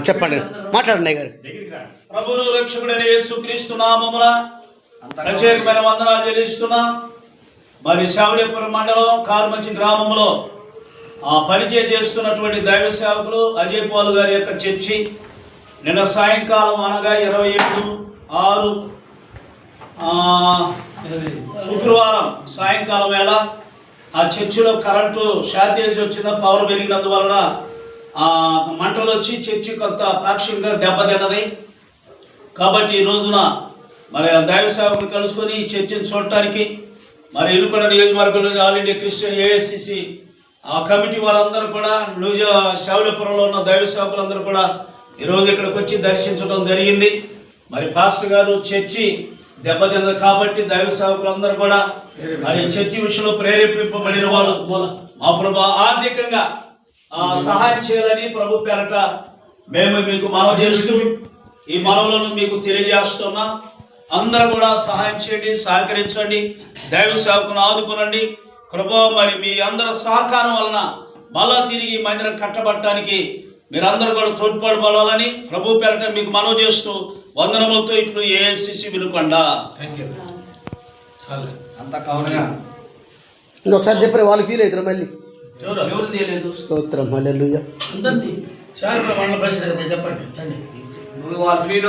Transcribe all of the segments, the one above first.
చెప్పండి. మాట్లాడండి గారు ప్రభును రక్షకుడైన యేసుక్రీస్తు నామమున ప్రత్యేకమైన వందనాలు చెల్లిస్తున్నా. మరి శావడేపురం మండలం కార్మంచి గ్రామంలో ఆ పరిచయం చేస్తున్నటువంటి దైవ సేవకులు అజయ్ పాల్ గారి యొక్క చర్చి నిన్న సాయంకాలం అనగా ఇరవై ఏడు ఆరు ఆ, శుక్రవారం సాయంకాలం వేళ ఆ చర్చిలో కరెంటు షార్టేజ్ వచ్చిన పవర్ పెరిగినందువలన మంటలు వచ్చి చర్చి కొంత పాక్షికంగా దెబ్బతిన్నది. కాబట్టి ఈ రోజున మరి ఆ దైవ సేవకుని కలుసుకొని ఈ చర్చిని చూడటానికి మరి ఇరుకొండ నియోజకవర్గంలో ఆల్ ఇండియా క్రిస్టియన్ ఏఎస్సిసి ఆ కమిటీ వారందరూ కూడా నిజ శావులపురంలో ఉన్న దైవ సేవకులందరూ కూడా ఈరోజు ఇక్కడికి వచ్చి దర్శించడం జరిగింది. మరి పాస్టర్ గారు చర్చి దెబ్బతింది కాబట్టి దైవ సేవకులందరూ కూడా మరి చర్చి విషయంలో ప్రేరేపింపబడిన వాళ్ళు. మా ప్రభా ఆర్థికంగా సహాయం చేయాలని ప్రభు పేరట మేము మీకు మనవి చేస్తూ ఈ మనవులను మీకు తెలియజేస్తున్నా. అందరూ కూడా సహాయం చేయండి సహకరించండి దైవ సేవకును ఆదుకునండి. కృప మరి మీ అందరి సహకారం వలన మళ్ళా తిరిగి మందిరం కట్టబట్టడానికి మీరందరూ కూడా తోడ్పడబడాలని ప్రభు పేరట మీకు మనవి చేస్తూ వందనములతో ఇట్లు ఏఎస్సిసి వినుకొండ. అంత కావున ఒకసారి చెప్పారు వాళ్ళు ఫీల్ అవుతారు మళ్ళీ. ఎవరు? స్తోత్రం హల్లెలూయా. సార్ మండల చెప్పండి. నువ్వు వాళ్ళు ఫీల్?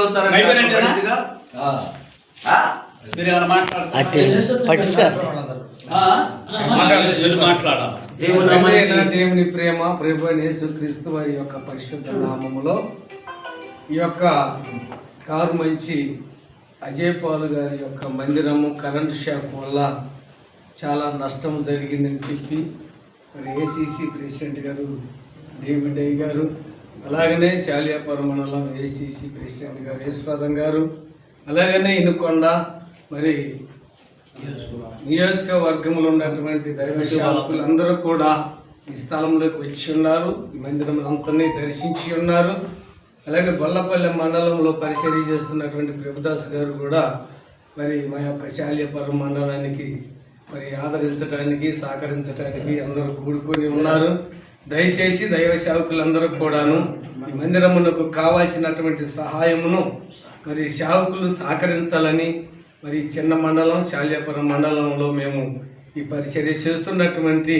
మీరు ఏమైనా మాట్లాడతారా? తండ్రైన దేవుని ప్రేమ ప్రభు అయిన యేసుక్రీస్తు వారి యొక్క పరిశుద్ధ నామములో ఈ యొక్క కారు మంచి అజయ్ పాల్ గారి యొక్క మందిరము కరెంట్ షాక్ వల్ల చాలా నష్టం జరిగిందని చెప్పి మరి ఏసీసీ ప్రెసిడెంట్ గారు డేవిడ్ అయ్య గారు అలాగనే శాలియాపురం మండలం ఏసీసీ ప్రెసిడెంట్ గారు యశ్వదం గారు అలాగనే ఇనుకొండ మరి నియోజకవర్గంలో ఉన్నటువంటి దైవశాలకులు అందరూ కూడా ఈ స్థలంలోకి వచ్చి ఉన్నారు. ఈ మందిరం అంతని దర్శించి ఉన్నారు. అలాగే బొల్లపల్లి మండలంలో పరిచర్య చేస్తున్నటువంటి ప్రభుదాస్ గారు కూడా మరి మా యొక్క శాల్యపురం మండలానికి మరి ఆదరించడానికి సహకరించడానికి అందరూ కూడుకొని ఉన్నారు. దయచేసి దైవ సేవకులందరూ కూడాను ఈ మందిరమునకు కావాల్సినటువంటి సహాయమును మరి సేవకులు సహకరించాలని మరి చిన్న మండలం శాల్యాపురం మండలంలో మేము ఈ పరిచర్య చేస్తున్నటువంటి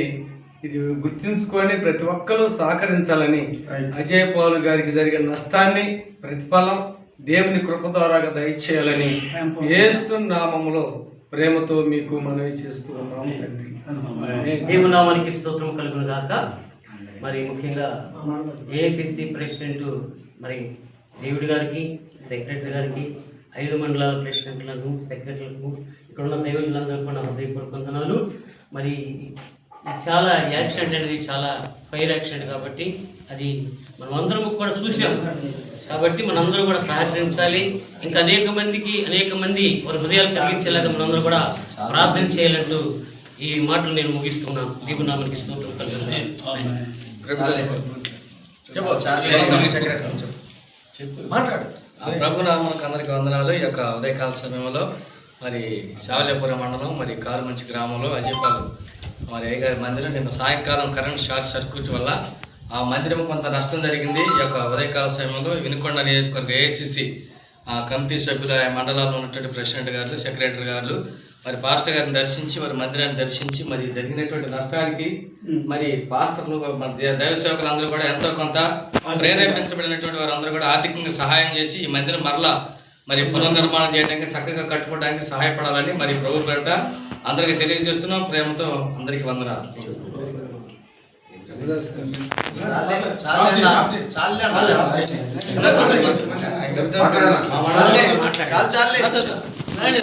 ఇది గుర్తుంచుకొని ప్రతి ఒక్కరూ సహకరించాలని అజయ్ పాల్ గారికి జరిగిన నష్టాన్ని ప్రతిఫలం దేవుని కృప ద్వారాగా దయచేయాలని యేసు నామములో ప్రేమతో మీకు మనవి చేస్తూ ఉన్నాము తండ్రి. దేవుని నామానికి స్తోత్రం కలుగును గాక మరి ముఖ్యంగా ఏఐసిసి ప్రెసిడెంట్ మరి దేవుడి గారికి సెక్రటరీ గారికి ఐదు మండలాల ప్రెసిడెంట్లకు సెక్రటరీలకు ఇక్కడ ఉన్న దైవజులందరూ కూడా హృదయపూర్వక వందనాలు. మరి చాలా యాక్సిడెంట్ అనేది చాలా ఫైర్ యాక్సిడెంట్ కాబట్టి అది మనం అందరం కూడా చూసాం. కాబట్టి మనందరూ కూడా సహకరించాలి. ఇంకా అనేక మందికి అనేక మంది వారి హృదయాలు కలిగించేలాగా మనందరూ కూడా ప్రార్థన చేయాలంటూ ఈ మాటలు నేను ముగిస్తున్నాను మీకు నా మనకి మాట్లాడు ప్రభునామకు అందరికి వందనాలు. ఈ యొక్క ఉదయకాల సమయంలో మరి శావల్యపురం మండలం మరి కారుమంచి గ్రామంలో అజయపాలు మరి అయ్యగారి మందిరం నిన్న సాయంకాలం కరెంట్ షార్ట్ సర్క్యూట్ వల్ల ఆ మందిరం కొంత నష్టం జరిగింది. ఈ యొక్క ఉదయకాల సమయంలో వినుకొండ నియోజకవర్గ ఏఐసిసి కమిటీ సభ్యుల ఆ మండలాల్లో ఉన్నటువంటి ప్రెసిడెంట్ గారు సెక్రటరీ గారు మరి పాస్టర్ గారిని దర్శించి వారి మందిరాన్ని దర్శించి మరి జరిగినటువంటి నష్టానికి మరి పాస్టర్లు మన దే- దైవ సేవకులందరూ కూడా ఎంతో కొంత ప్రేరేపించబడినటువంటి వారందరూ కూడా ఆర్థికంగా సహాయం చేసి ఈ మందిరం మరలా మరి పునర్నిర్మాణం చేయడానికి చక్కగా కట్టుకోవడానికి సహాయపడాలని మరి ప్రభు పేరిట అందరికీ తెలియజేస్తున్నాం. ప్రేమతో అందరికీ వందనాలు. చాలే, చాలే. చాలే.